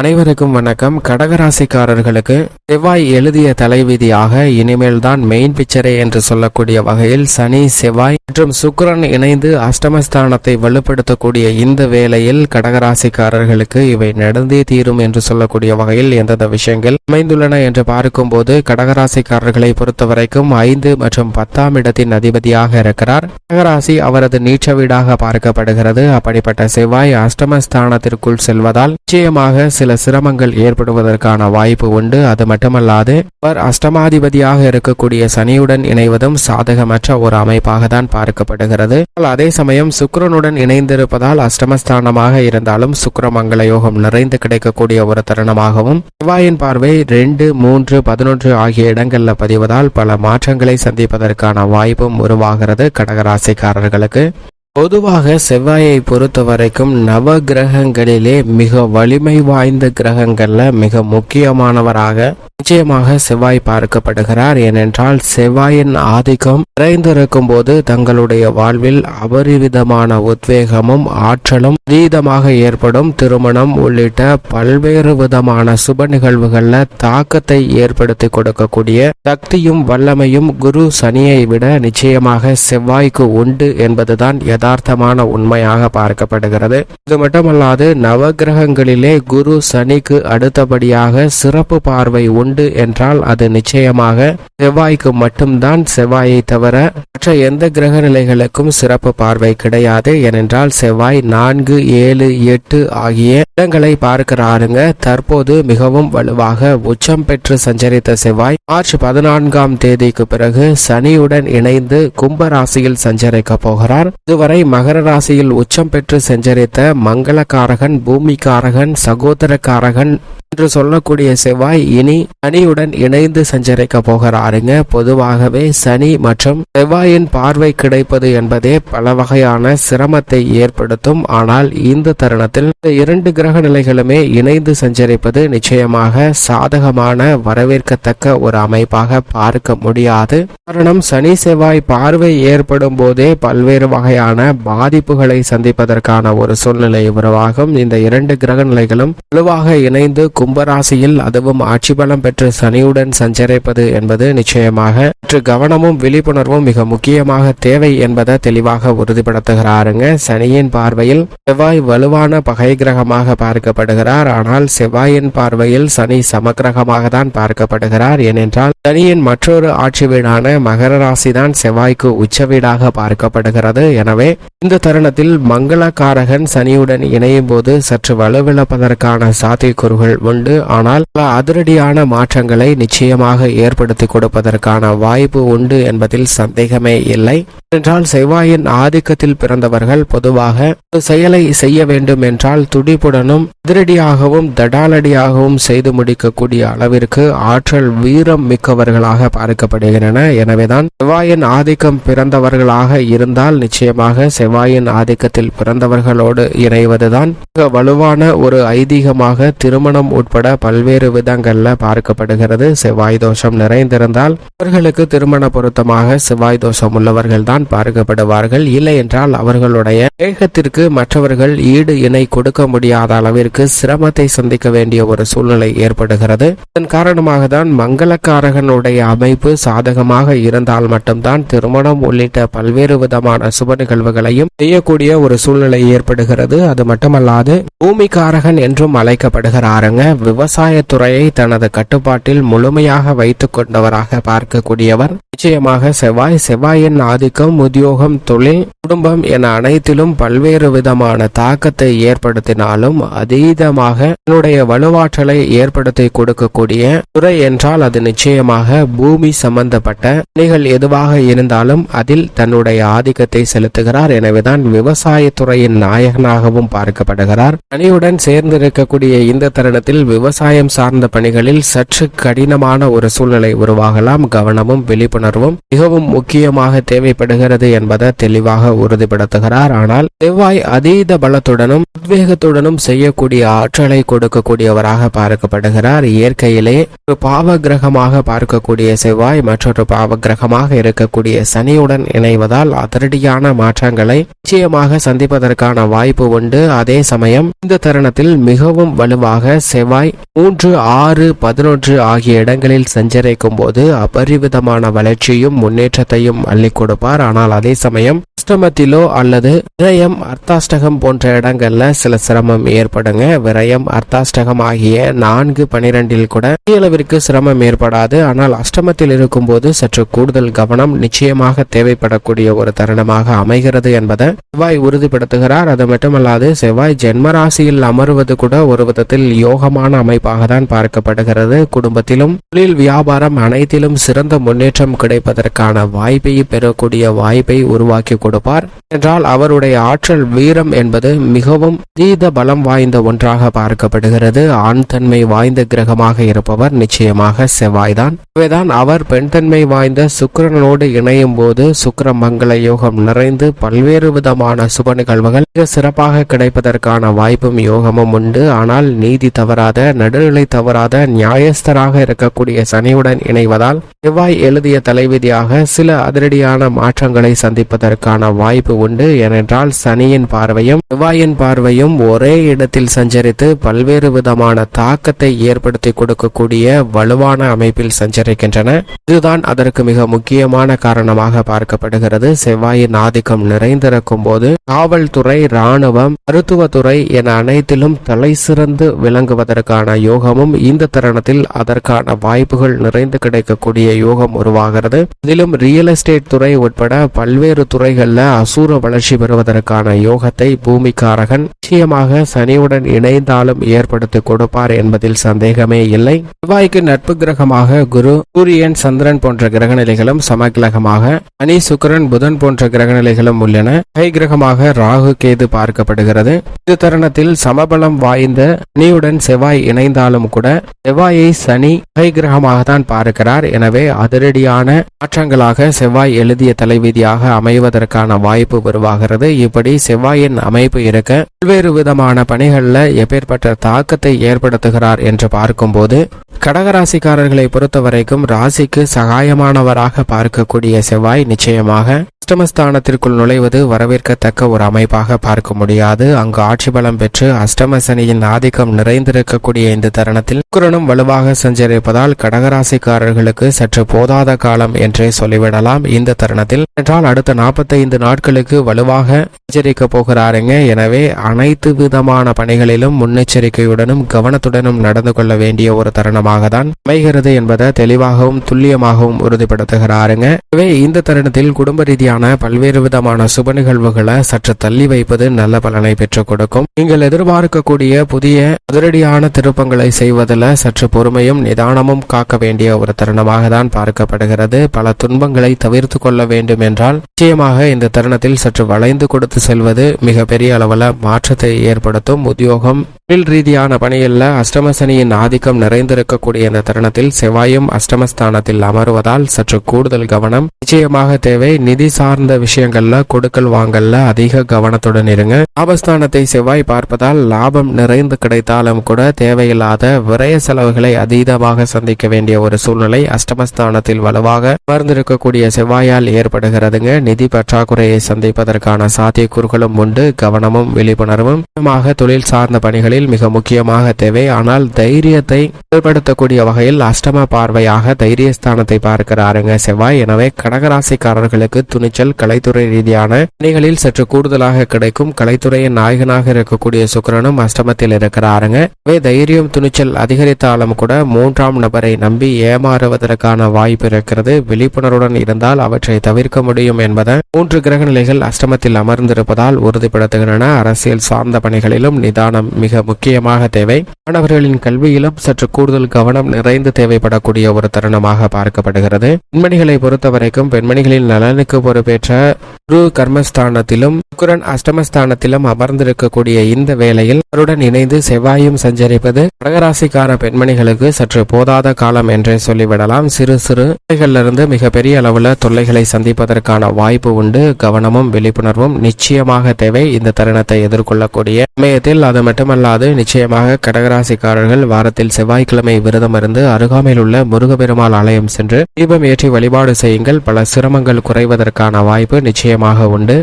அனைவருக்கும் வணக்கம். கடகராசிக்காரர்களுக்கு செவ்வாய் எழுதிய தலைவிதியாக இனிமேல் தான் மெயின் பிக்சரே என்று சொல்லக்கூடிய வகையில் சனி செவ்வாய் மற்றும் சுக்கரன் இணைந்து அஷ்டமஸ்தானத்தை வலுப்படுத்தக்கூடிய இந்த வேளையில் கடகராசிக்காரர்களுக்கு இவை நடந்தே தீரும் என்று சொல்லக்கூடிய வகையில் எந்தெந்த விஷயங்கள் அமைந்துள்ளன என்று பார்க்கும்போது கடகராசிக்காரர்களை பொறுத்தவரைக்கும் ஐந்து மற்றும் பத்தாம் இடத்தின் அதிபதியாக இருக்கிறார். கடகராசி அவரது நீச்ச வீடாக பார்க்கப்படுகிறது. அப்படிப்பட்ட செவ்வாய் அஷ்டமஸ்தானத்திற்குள் செல்வதால் நிச்சயமாக சில சிரமங்கள் ஏற்படுவதற்கான வாய்ப்பு உண்டு. அது மட்டுமல்லாது அவர் அஷ்டமாதிபதியாக இருக்கக்கூடிய சனியுடன் இணைவதும் சாதகமற்ற ஒரு அமைப்பாக தான் பார்க்கப்படுகிறது. ஆனால் அதே சமயம் சுக்கரனுடன் இணைந்திருப்பதால் அஷ்டமஸ்தானமாக இருந்தாலும் சுக்கிரமங்கல யோகம் நிறைந்து கிடைக்கக்கூடிய ஒரு தருணமாகவும் செவ்வாயின் பார்வை ரெண்டு மூன்று பதினொன்று ஆகிய இடங்களில் பதிவதால் பல மாற்றங்களை சந்திப்பதற்கான வாய்ப்பும் உருவாகிறது கடகராசிக்காரர்களுக்கு. பொதுவாக செவ்வாயை பொறுத்த வரைக்கும் நவ கிரகங்களிலே மிக வலிமை வாய்ந்த கிரகங்களில் மிக முக்கியமானவராக நிச்சயமாக செவ்வாய் பார்க்கப்படுகிறார். ஏனென்றால் செவ்வாயின் ஆதிக்கம் நிறைந்திருக்கும் போது தங்களுடைய வாழ்வில் அபரிவிதமான உத்வேகமும் ஆற்றலும் அதீதமாக ஏற்படும். திருமணம் உள்ளிட்ட பல்வேறு விதமான சுப நிகழ்வுகள்ல தாக்கத்தை ஏற்படுத்தி கொடுக்கக்கூடிய சக்தியும் வல்லமையும் குரு சனியை விட நிச்சயமாக செவ்வாய்க்கு உண்டு என்பதுதான் யதார்த்தமான உண்மையாக பார்க்கப்படுகிறது. இது மட்டுமல்லாது நவகிரகங்களிலே குரு சனிக்கு அடுத்தபடியாக சிறப்பு பார்வை உண்டு. என்றால் அது நிச்சயமாக செவ்வாய்க்கு மட்டும்தான் செவ்வாயை தவிர மற்ற எந்த கிரக நிலைகளுக்கும் சிறப்பு பார்வை கிடையாது. ஏனென்றால் செவ்வாய் நான்கு ஏழு எட்டு ஆகிய இடங்களை பார்க்கிறாருங்க. தற்போது மிகவும் வலுவாக உச்சம் பெற்று சஞ்சரித்த செவ்வாய் மார்ச் பதினான்காம் தேதிக்கு பிறகு சனியுடன் இணைந்து கும்ப ராசியில் சஞ்சரிக்க போகிறார். இதுவரை மகர ராசியில் உச்சம் பெற்று சஞ்சரித்த மங்களக்காரகன் பூமிக்காரகன் சகோதரக்காரகன் என்று சொல்லக்கூடிய செவ்வாய் இனி சனியுடன் இணைந்து சஞ்சரிக்க போகிறாருங்க. பொதுவாகவே சனி மற்றும் செவ்வாயின் பார்வை கிடைப்பது என்பதே பல வகையான சிரமத்தை ஏற்படுத்தும். ஆனால் இந்த தருணத்தில் இந்த இரண்டு கிரக நிலைகளுமே இணைந்து சஞ்சரிப்பது நிச்சயமாக சாதகமான வரவேற்கத்தக்க ஒரு அமைப்பாக பார்க்க முடியாது. காரணம் சனி செவ்வாய் பார்வை ஏற்படும் போதே பல்வேறு வகையான பாதிப்புகளை சந்திப்பதற்கான ஒரு சூழ்நிலை உருவாகும். இந்த இரண்டு கிரக நிலைகளும் வலுவாக இணைந்து கும்பராசியில் அதுவும் ஆட்சி பலம் பெற்று சனியுடன் சஞ்சரிப்பது என்பது நிச்சயமாக சற்று கவனமும் விழிப்புணர்வும் மிக முக்கியமாக தேவை என்பதை தெளிவாக உறுதிப்படுத்துகிறாருங்க. சனியின் பார்வையில் செவ்வாய் வலுவான பகை கிரகமாக பார்க்கப்படுகிறார். ஆனால் செவ்வாயின் பார்வையில் சனி சமக்கிரகமாக தான் பார்க்கப்படுகிறார். ஏனென்றால் சனியின் மற்றொரு ஆட்சி வீடான மகர ராசி தான் செவ்வாய்க்கு உச்ச வீடாக பார்க்கப்படுகிறது. எனவே இந்த தருணத்தில் மங்களகாரகன் சனியுடன் இணையும் போது சற்று வலுவிழப்பதற்கான சாத்தியக்கூறுகள் உண்டு. ஆனால் அதிரடியான மாற்றங்களை நிச்சயமாக ஏற்படுத்தி கொடுப்பதற்கான வாய்ப்பு உண்டு என்பதில் சந்தேகமே இல்லை. என்றால் செவ்வாயின் ஆதிக்கத்தில் பிறந்தவர்கள் பொதுவாக ஒரு செயலை செய்ய வேண்டும் என்றால் துடிப்புடனும் அதிரடியாகவும் தடாலடியாகவும் செய்து முடிக்கக்கூடிய அளவிற்கு ஆற்றல் வீரம் மிக்கவர்களாக பார்க்கப்படுகின்றன. எனவேதான் செவ்வாயின் ஆதிக்கம் பிறந்தவர்களாக இருந்தால் நிச்சயமாக செவ்வாயின் ஆதிக்கத்தில் பிறந்தவர்களோடு இணைவதுதான் மிக வலுவான ஒரு ஐதீகமாக திருமணம் உட்பட பல்வேறு விதங்கள்ல பார்க்கப்படுகிறது. செவ்வாய் தோஷம் நிறைந்திருந்தால் அவர்களுக்கு திருமண பொருத்தமாக செவ்வாய் தோஷம் உள்ளவர்கள் தான் பார்க்கப்படுவார்கள். இல்லை என்றால் அவர்களுடைய வேகத்திற்கு மற்றவர்கள் ஈடு இணை கொடுக்க முடியாத அளவிற்கு சிரமத்தை சந்திக்க வேண்டிய ஒரு சூழ்நிலை ஏற்படுகிறது. இதன் காரணமாக தான் மங்களக்காரகனுடைய அமைப்பு சாதகமாக இருந்தால் மட்டும்தான் திருமணம் உள்ளிட்ட பல்வேறு விதமான சுப நிகழ்வுகளையும் செய்யக்கூடிய ஒரு சூழ்நிலை ஏற்படுகிறது. அது மட்டுமல்லாது பூமிகாரகன் என்றும் அழைக்கப்படுகிறாருங்க. விவசாயத்துறையை தனது கட்டுப்பாட்டில் முழுமையாக வைத்துக் கொண்டவராக பார்க்கக்கூடியவர். நிச்சயமாக செவ்வாய் செவ்வாயின் ஆதிக்கம் உத்தியோகம் தொழில் குடும்பம் என அனைத்திலும் பல்வேறு விதமான தாக்கத்தை ஏற்படுத்தினாலும் அதீதமாக தன்னுடைய வலுவாற்றலை ஏற்படுத்தி கொடுக்கக்கூடிய துறை என்றால் அது நிச்சயமாக பூமி சம்பந்தப்பட்ட பணிகள் எதுவாக இருந்தாலும் அதில் தன்னுடைய ஆதிக்கத்தை செலுத்துகிறார். எனவேதான் விவசாயத்துறையின் நாயகனாகவும் பார்க்கப்படுகிறார். பணியுடன் சேர்ந்திருக்கக்கூடிய இந்த தருணத்தில் விவசாயம் சார்ந்த பணிகளில் சற்று கடினமான ஒரு சூழ்நிலை உருவாகலாம். கவனமும் விழிப்புணர்வும் மிகவும் முக்கியமாக தேவைப்படுகிறது என்பதை தெளிவாக உறுதிப்படுத்துகிறார். ஆனால் செவ்வாய் அதீத பலத்துடனும் உத்வேகத்துடனும் செய்யக்கூடிய ஆற்றலை கொடுக்கக்கூடியவராக பார்க்கப்படுகிறார். இயற்கையிலே ஒரு பாவ கிரகமாக பார்க்கக்கூடிய செவ்வாய் மற்றொரு பாவ கிரகமாக இருக்கக்கூடிய சனியுடன் இணைவதால் அதிரடியான மாற்றங்களை நிச்சயமாக சந்திப்பதற்கான வாய்ப்பு உண்டு. அதே சமயம் இந்த தருணத்தில் மிகவும் வலுவாக செவ்வாய் செவ்வாய் மூன்று ஆறு பதினொன்று ஆகிய இடங்களில் சஞ்சரிக்கும் போது அபரிவிதமான வளர்ச்சியும் முன்னேற்றத்தையும் அள்ளி கொடுப்பார். ஆனால் அதே சமயம் அஷ்டமத்திலோ அல்லது விரயம் அர்த்தாஷ்டகம் போன்ற இடங்கள்ல சில சிரமம் ஏற்படுங்க. விரயம் அர்த்தாஷ்டகம் ஆகிய நான்கு பனிரெண்டில் கூட அளவிற்கு சிரமம் ஏற்படாது. ஆனால் அஷ்டமத்தில் இருக்கும் போது சற்று கூடுதல் கவனம் நிச்சயமாக தேவைப்படக்கூடிய ஒரு தருணமாக அமைகிறது என்பதை செவ்வாய் உறுதிப்படுத்துகிறார். அது மட்டுமல்லாது செவ்வாய் ஜென்மராசியில் அமருவது கூட ஒரு விதத்தில் யோகமான அமைப்பாக தான் பார்க்கப்படுகிறது. குடும்பத்திலும் தொழில் வியாபாரம் அனைத்திலும் சிறந்த முன்னேற்றம் கிடைப்பதற்கான வாய்ப்பை பெறக்கூடிய வாய்ப்பை உருவாக்கி கொடுப்பார். என்றால் அவருடைய ஆற்றல் வீரம் என்பது மிகவும் தீத பலம் வாய்ந்த ஒன்றாக பார்க்கப்படுகிறது. ஆண் தன்மை வாய்ந்த கிரகமாக இருப்பவர் நிச்சயமாக செவ்வாய்தான். இவைதான் அவர் பெண் தன்மை வாய்ந்த சுக்கரனோடு இணையும் போது சுக்கர மங்கள யோகம் நிறைந்து பல்வேறு விதமான சுப நிகழ்வுகள் மிக சிறப்பாக கிடைப்பதற்கான வாய்ப்பும் யோகமும் உண்டு. ஆனால் நீதி தவறாது நடுநிலை தவறாத நியாயஸ்தராக இருக்கக்கூடிய சனியுடன் இணைவதால் செவ்வாய் எழுதிய தலைவிதியாக சில அதிரடியான மாற்றங்களை சந்திப்பதற்கான வாய்ப்பு உண்டு. ஏனென்றால் சனியின் பார்வையும் செவ்வாயின் பார்வையும் ஒரே இடத்தில் சஞ்சரித்து பல்வேறு விதமான தாக்கத்தை ஏற்படுத்தி கொடுக்கக்கூடிய வலுவான அமைப்பில் சஞ்சரிக்கின்றன. இதுதான் அதற்கு மிக முக்கியமான காரணமாக பார்க்கப்படுகிறது. செவ்வாயின் ஆதிக்கம் நிறைந்திருக்கும் போது காவல்துறை ராணுவம் மருத்துவத்துறை என அனைத்திலும் தலை சிறந்து அதற்கான யோகமும் இந்த தருணத்தில் அதற்கான வாய்ப்புகள் நிறைந்து கிடைக்கக்கூடிய யோகம் உருவாகிறது. இதிலும் ரியல் எஸ்டேட் துறை உட்பட பல்வேறு துறைகளில் அசூர வளர்ச்சி பெறுவதற்கான யோகத்தை பூமிக்காரகன் நிச்சயமாக சனியுடன் இணைந்தாலும் ஏற்படுத்தி கொடுப்பார் என்பதில் சந்தேகமே இல்லை. செவ்வாய்க்கு நட்பு கிரகமாக குரு சூரியன் சந்திரன் போன்ற கிரகநிலைகளும் சமகிரகமாக சனி சுக்கரன் புதன் போன்ற கிரகநிலைகளும் உள்ளன. கை கிரகமாக ராகு கேது பார்க்கப்படுகிறது. இந்த தருணத்தில் சமபலம் வாய்ந்த சனியுடன் செவ்வாய் செவ்வாய் இணைந்தாலும் கூட செவ்வாயை சனி கை கிரகமாக தான் பார்க்கிறார். எனவே அதிரடியான மாற்றங்களாக செவ்வாய் எழுதிய தலைவிதியாக அமைவதற்கான வாய்ப்பு உருவாகிறது. இப்படி செவ்வாயின் அமைப்பு இருக்க பல்வேறு விதமான பணிகளில் எப்பேற்பட்ட தாக்கத்தை ஏற்படுத்துகிறார் என்று பார்க்கும்போது கடகராசிக்காரர்களை பொறுத்தவரைக்கும் ராசிக்கு சகாயமானவராக பார்க்கக்கூடிய செவ்வாய் நிச்சயமாக அஷ்டமஸ்தானத்திற்குள் நுழைவது வரவேற்கத்தக்க ஒரு அமைப்பாக பார்க்க முடியாது. அங்கு ஆட்சி பலம் பெற்று அஷ்டமசனியின் ஆதிக்கம் நிறைந்திருக்கக்கூடிய இந்த தருணத்தில் சுக்கிரனும் வலுவாக சஞ்சரிப்பதால் கடகராசிக்காரர்களுக்கு சற்று போதாத காலம் என்றே சொல்லிவிடலாம். இந்த தருணத்தில் என்றால் அடுத்த நாற்பத்தைந்து நாட்களுக்கு வலுவாக எச்சரிக்க போகிறாருங்க. எனவே அனைத்து விதமான பணிகளிலும் முன்னெச்சரிக்கையுடனும் கவனத்துடனும் நடந்து கொள்ள வேண்டிய ஒரு தருணமாக தான் அமைகிறது என்பதை தெளிவாகவும் துல்லியமாகவும் உறுதிப்படுத்துகிறாருங்க. எனவே இந்த தருணத்தில் குடும்ப ரீதியான பல்வேறு விதமான சுப நிகழ்வுகளை சற்று தள்ளி வைப்பது நல்ல பலனை பெற்றுக் கொடுக்கும். நீங்கள் எதிர்பார்க்கக்கூடிய புதிய அதிரடியான திருப்பங்களை செய்வதில் சற்று பொறுமையும் நிதானமும் காக்க வேண்டிய ஒரு தருணமாக தான் பார்க்கப்படுகிறது. பல துன்பங்களை தவிர்த்து கொள்ள வேண்டும் என்றால் நிச்சயமாக இந்த தருணத்தில் சற்று வளைந்து கொடுத்து செல்வது மிக பெரிய அளவில் மாற்றத்தை ஏற்படுத்தும். உத்தியோகம் தொழில் ரீதியான பணியில் அஷ்டமசனியின் ஆதிக்கம் நிறைந்திருக்கக்கூடிய இந்த தருணத்தில் செவ்வாயும் அஷ்டமஸ்தானத்தில் அமருவதால் சற்று கூடுதல் கவனம். நிச்சயமாக தேவை. நிதி சார்ந்த விஷயங்கள்ல கொடுக்கல் வாங்கல்ல அதிக கவனத்துடன் இருங்க. லாபஸ்தானத்தை செவ்வாய் பார்ப்பதால் லாபம் நிறைந்து கிடைத்தாலும் கூட தேவையில்லாத விரய செலவுகளை அதீதமாக சந்திக்க வேண்டிய ஒரு சூழ்நிலை அஷ்டமஸ்தானத்தில் வலுவாக அமர்ந்திருக்கக்கூடிய செவ்வாயால் ஏற்படுகிறதுங்க. நிதி பற்றாக்குறையை சந்திப்பதற்கான சாத்தியக்கூறுகளும் உண்டு. கவனமும் விழிப்புணர்வும். முக்கியமாக தொழில் சார்ந்த பணிகளில் மிக முக்கியமாக தேவை. ஆனால் தைரியத்தை ஏற்படுத்தக்கூடிய வகையில் அஷ்டம பார்வையாக தைரியஸ்தானத்தை பார்க்கிறாருங்க செவ்வாய். எனவே கடகராசிக்காரர்களுக்கு துணிச்சல் கலைத்துறை ரீதியான பணிகளில் சற்று கூடுதலாக கிடைக்கும் கலைத்துறையின் நாயகனாக இருக்கக்கூடிய சுக்கிரனும் அஷ்டமத்தில் இருக்கிறாருங்க. எனவே தைரியம் துணிச்சல் அதிகரித்தாலும் கூட மூன்றாம் நபரை நம்பி ஏமாறுவதற்கான வாய்ப்பு இருக்கிறது. விழிப்புணர்வுடன் இருந்தால் அவற்றை தவிர்க்க முடியும் என்பதை மூன்று கிரக நிலைகள் அஷ்டமத்தில் அமர்ந்திருப்பதால் உறுதிப்படுத்துகின்றன. அரசியல் சார்ந்த பணிகளிலும் நிதானம் மிக முக்கியமாக தேவை. மாணவர்களின் கல்வியிலும் சற்று கூடுதல் கவனம் நிறைந்து தேவைப்படக்கூடிய ஒரு தருணமாக பார்க்கப்படுகிறது. பெண்மணிகளை பொறுத்தவரைக்கும் பெண்மணிகளின் நலனுக்கு பொறுப்பு பெற்ற குரு கர்மஸ்தானத்திலும் சுக்கரன் அஷ்டமஸ்தானத்திலும் அமர்ந்திருக்கக்கூடிய இந்த வேளையில் அவருடன் இணைந்து செவ்வாயும் சஞ்சரிப்பது கடகராசிக்கார பெண்மணிகளுக்கு சற்று போதாத காலம் என்றே சொல்லிவிடலாம். சிறு சிறு தொல்லைகளிலிருந்து மிகப்பெரிய அளவுல தொல்லைகளை சந்திப்பதற்கான வாய்ப்பு உண்டு. கவனமும் விழிப்புணர்வும் நிச்சயமாக தேவை. இந்த தருணத்தை எதிர்கொள்ளக்கூடிய சமயத்தில் அது மட்டுமல்லாது நிச்சயமாக கடகராசிக்காரர்கள் வாரத்தில் செவ்வாய்க்கிழமை விரதம் இருந்து அருகாமையில் உள்ள முருகப்பெருமாள் ஆலயம் சென்று தீபம் ஏற்றி வழிபாடு செய்யுங்கள். பல சிரமங்கள் குறைவதற்கான வாய்ப்பு நிச்சயமாக உண்டு.